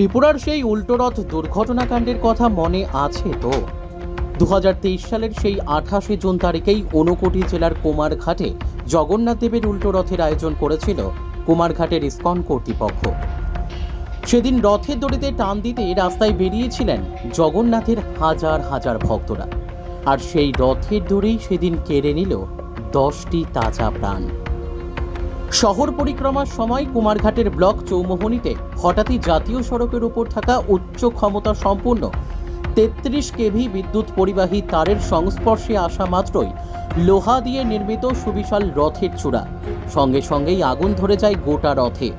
ত্রিপুরার সেই উল্টোরথ দুর্ঘটনাকাণ্ডের কথা মনে আছে তো? দু হাজার তেইশ সালের সেই আঠাশে জুন তারিখেই ঊনকোটি জেলার কুমারঘাটে জগন্নাথ দেবের উল্টো রথের আয়োজন করেছিল কুমারঘাটের ইস্কন কর্তৃপক্ষ। সেদিন রথের দড়িতে টান দিতে রাস্তায় বেরিয়েছিলেন জগন্নাথের হাজার হাজার ভক্তরা। আর সেই রথের দড়ি সেদিন কেড়ে নিল দশটি তাজা প্রাণ। শহর পরিক্রমার সময় কুমারঘাটের ব্লক চৌমোহনীতে হঠাৎই জাতীয় সড়কের উপর থাকা উচ্চ ক্ষমতা সম্পূর্ণ। তেত্রিশ কেভি বিদ্যুৎ পরিবাহী তারের সংস্পর্শে আসা মাত্রই লোহা দিয়ে নির্মিত সুবিশাল রথের চূড়া। সঙ্গে সঙ্গেই আগুন ধরে যায় গোটা রথে।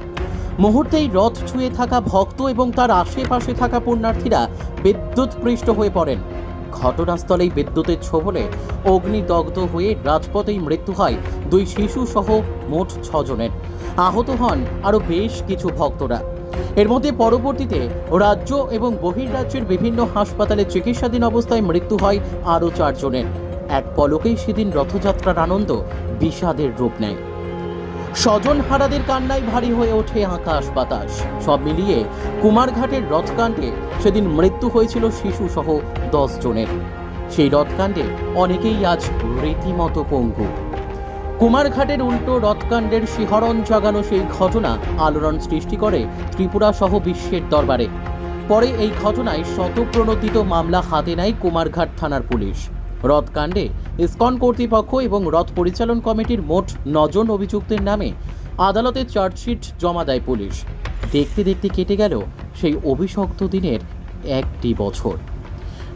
মুহূর্তেই রথ ছুঁয়ে থাকা ভক্ত এবং তার আশেপাশে থাকা পুণ্যার্থীরা বিদ্যুৎ পৃষ্ঠ হয়ে পড়েন। ঘটনাস্থলেই বিদ্যুতের ছোবলে অগ্নিদগ্ধ হয়ে রাজপথেই মৃত্যু হয় দুই শিশু সহ মোট ছজনের। আহত হন আরও বেশ কিছু ভক্তরা। এর মধ্যে পরবর্তীতে রাজ্য এবং বহির্রাজ্যের বিভিন্ন হাসপাতালে চিকিৎসাধীন অবস্থায় মৃত্যু হয় আরও চারজনের। এক পলকেই সেদিন রথযাত্রার আনন্দ বিষাদের রূপ নেয়। স্বজন হারাদের কান্নায় ভারী হয়ে ওঠে আকাশ বাতাস। সব মিলিয়ে কুমারঘাটের রথকাণ্ডে সেদিন মৃত্যু হয়েছিল শিশু সহ দশ জনের। সেই রথকাণ্ডে অনেকেই আজ রীতিমতো পঙ্গু। কুমারঘাটের উল্টো রথকাণ্ডের শিহরণ জাগানো সেই ঘটনা আলোড়ন সৃষ্টি করে ত্রিপুরা সহ বিশ্বের দরবারে। পরে এই ঘটনায় শতপ্রণোদিত মামলা হাতে নেয় কুমারঘাট থানার পুলিশ। রথকাণ্ডে ইসকন কর্তৃপক্ষ এবং রথ পরিচালন কমিটির মোট নজন অভিযুক্তের নামে আদালতে চার্জশিট জমা দেয় পুলিশ। দেখতে দেখতে কেটে গেল সেই অভিশপ্ত দিনের একটি বছর।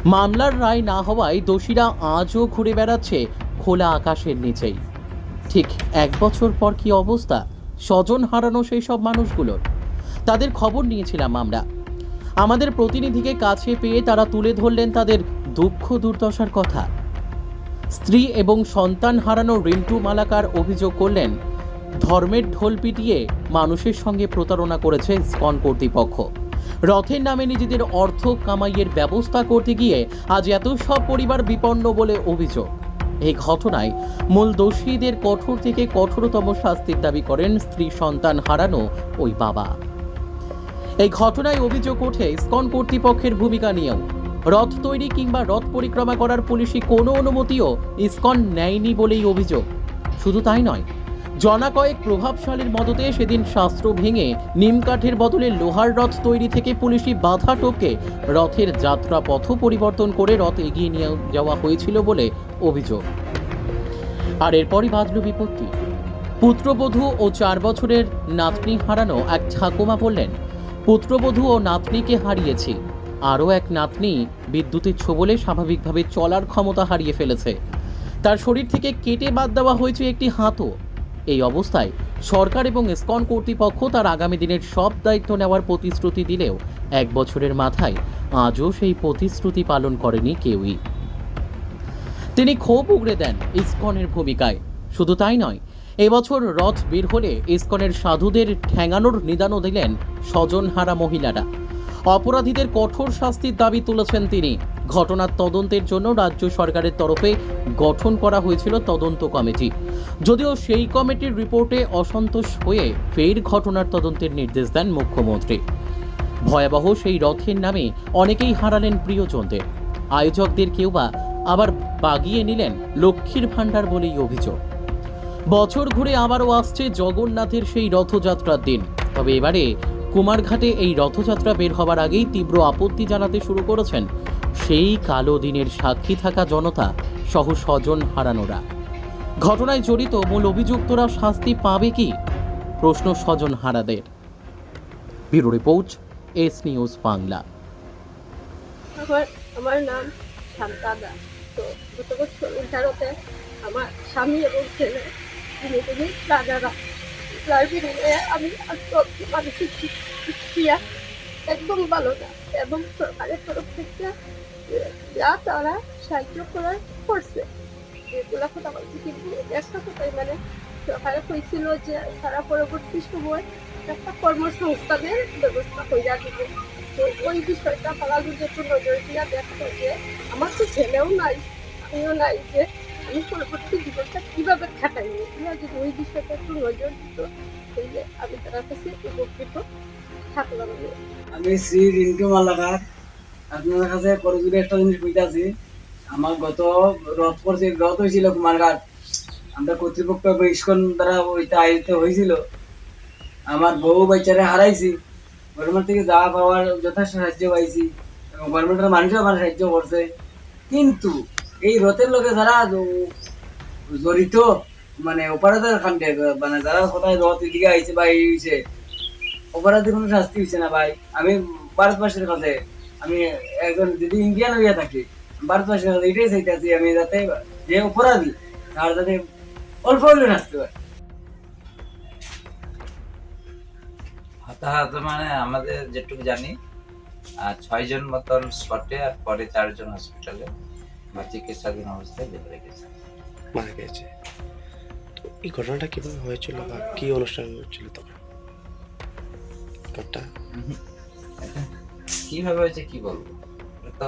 মামলার রায় না হওয়ায় দোষীরা আজও ঘুরে বেড়াচ্ছে খোলা আকাশের নিচেই। ঠিক এক বছর পর কি অবস্থা? স্বজন হারানো সেই সব মানুষগুলোর। তাদের খবর নিয়েছিলাম আমরা। আমাদের প্রতিনিধিকে কাছে পেয়ে তারা তুলে ধরলেন তাদের দুঃখ দুর্দশার কথা। স্ত্রী এবং সন্তান হারানো রিন্টু মালাকার অভিযোগ করলেন, ধর্মের ঢোল পিটিয়ে মানুষের সঙ্গে প্রতারণা করেছে স্কন কর্তৃপক্ষ। রথের নামে নিজেদের অর্থ কামাইয়ের ব্যবস্থা করতে গিয়ে আজ এত সব পরিবার বিপন্ন বলে অভিযোগ। এই ঘটনায় মূল দোষীদের কঠোর থেকে কঠোরতম শাস্তির দাবি করেন স্ত্রী সন্তান হারানো ওই বাবা। এই ঘটনায় অভিযোগ ওঠে স্কন কর্তৃপক্ষের ভূমিকা নিয়েও। রথ তৈরি কিংবা রথ পরিক্রমা করার পুলিশি কোনো অনুমতিও ইসকন নেয়নি বলেই অভিযোগ। শুধু তাই নয়, জনা কয়েক প্রভাবশালীর মদতে সেদিন শাস্ত্র ভেঙে নিমকাঠের বদলে লোহার রথ তৈরি থেকে পুলিশি বাধা টপকে রথের যাত্রা পথ পরিবর্তন করে রথ এগিয়ে নিয়ে যাওয়া হয়েছিল বলে অভিযোগ। আর এরপরই বাঁধল বিপত্তি। পুত্রবধূ ও চার বছরের নাতনি হারানো এক ঠাকুমা বললেন, পুত্রবধূ ও নাতনিকে হারিয়েছি। আরও এক নাতনি বিদ্যুতের ছোবলে স্বাভাবিকভাবে চলার ক্ষমতা হারিয়ে ফেলেছে। তার শরীর থেকে কেটে বাদ দেওয়া হয়েছে একটি হাতও। এই অবস্থায় সরকার এবং ইসকন কর্তৃপক্ষ তার আগামী দিনের সব দায়িত্ব নেওয়ার প্রতিশ্রুতি দিলেও এক বছরের মাথায় আজও সেই প্রতিশ্রুতি পালন করেনি কেউই। তিনি ক্ষোভ উগড়ে দেন ইসকনের ভূমিকায়। শুধু তাই নয়, এবছর রথ বের হলে ইসকনের সাধুদের ঠ্যাঙানোর নিদানও দিলেন স্বজনহারা মহিলারা। অপরাধীদের কঠোর শাস্তির দাবি তুলেছেন তিনি। ঘটনার তদন্তের জন্য রাজ্য সরকারের তরফে গঠন করা হয়েছিল তদন্ত কমিটি। যদিও সেই কমিটির রিপোর্টে অসন্তোষ হয়ে ফের ঘটনার তদন্তের নির্দেশ দেন মুখ্যমন্ত্রী। ভয়াবহ সেই রথের নামে অনেকেই হারালেন প্রিয়জনদের। আয়োজকদের কেউ বা আবার বাগিয়ে নিলেন লক্ষ্মীর ভাণ্ডার বলেই অভিযোগ। বছর ঘুরে আবারও আসছে জগন্নাথের সেই রথযাত্রার দিন। তবে এবারে কুমারঘাটে এই রথযাত্রা বের হবার আগেই তীব্র আপত্তি জানাতে শুরু করেছেন সেই কালো দিনের সাক্ষী থাকা জনতা সহ স্বজন হারানোরা। ঘটনায় জড়িত মূল অভিযুক্তরা শাস্তি পাবে কি? প্রশ্ন স্বজন হারাদের। Bureau report, S news Bangla. আমার নাম শান্তা দাস। তো গত বছর আমার স্বামী এবং ছেলে তিনি তিনি রাজারা। লাইব্রেরিতে আমি মানসিক শিক্ষা একদম ভালো না। এবং সরকারের তরফ থেকে যা তারা সাহায্য করার করছে। এগুলা কথা বলছি কিন্তু একটা কথাই মানে সরকারে কইছিল যে তারা পরবর্তী সময় একটা কর্মসংস্থানের ব্যবস্থা হইয়া দিবে। তো ওই বিষয়টা পালালুর একটু নজর দিয়া দেখো যে আমার তো ছেলেও নাই, আমিও নাই যে পরবর্তী জীবনটা খাটাই যদি ওই বিষয়টা একটু নজর দিত, তাহলে আমি তার কাছে উপকৃত থাকলাম। আমি। শ্রী রিন্টু মালাকার। আপনাদের কাছে করজুরি একটা জিনিস বুঝতেছি আমার গত রথ পড়ছে, রথ হয়েছিল কুমারঘাট আমরা কর্তৃপক্ষ ইস্কন দ্বারা ওইটা আয়োজিত হয়েছিল। আমার বউ বাচ্চারে হারাইছি। গভর্নমেন্ট থেকে যা পাওয়ার যথেষ্ট সাহায্য পাইছি। এবং গভর্নমেন্টের মানুষও আমার সাহায্য করছে। কিন্তু এই রথের লোকে যারা জড়িত মানে অপারেটর খান্ডে মানে যারা কোথায় রথ এদিকে আইছে বা এই হয়েছে অপরাধী কোনো শাস্তি হচ্ছে না ভাই। আমি ভারতবাসীর কাছে, আমি একজন যদি ইন্ডিয়ান হইয়া থাকি, ভারতবাসীর কাছে এটাই চাইতেছি, আমি যাতে যে অপরাধী, তার যাতে অল্প হলেও শাস্তি হয় হতাহত মানে আমাদের যেটুকু জানি ছয়জন মতন স্পটে আর পরে চারজন হসপিটালে বা চিকিৎসাধীন অবস্থায় বেঁধে রেখেছে। মারা গেছে তো এই ঘটনাটা কীভাবে হয়েছিল বা কি অনুষ্ঠান হচ্ছিল তখন? ঘটনা কীভাবে হয়েছে কি বলব? তো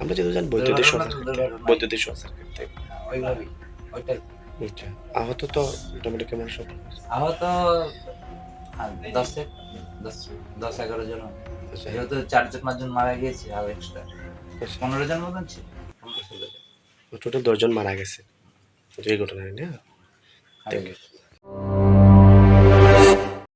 আমরা যেহেতু জানি বৈদ্যুতিক। বৈদ্যুতিক শর্ট সার্কিট থেকে ওইভাবেই ওইটাই। আচ্ছা আহত তো মোটামুটি কেমন সব আহত হ্যাঁ, দশে দশ দশ এগারো জন। আচ্ছা। যেহেতু চারজন পাঁচজন মারা গিয়েছে আর এক্সট্রা আচ্ছা। পনেরো জন মতন ছিল। টোটাল দশজন মারা গেছে এই ঘটনায় না গেছে।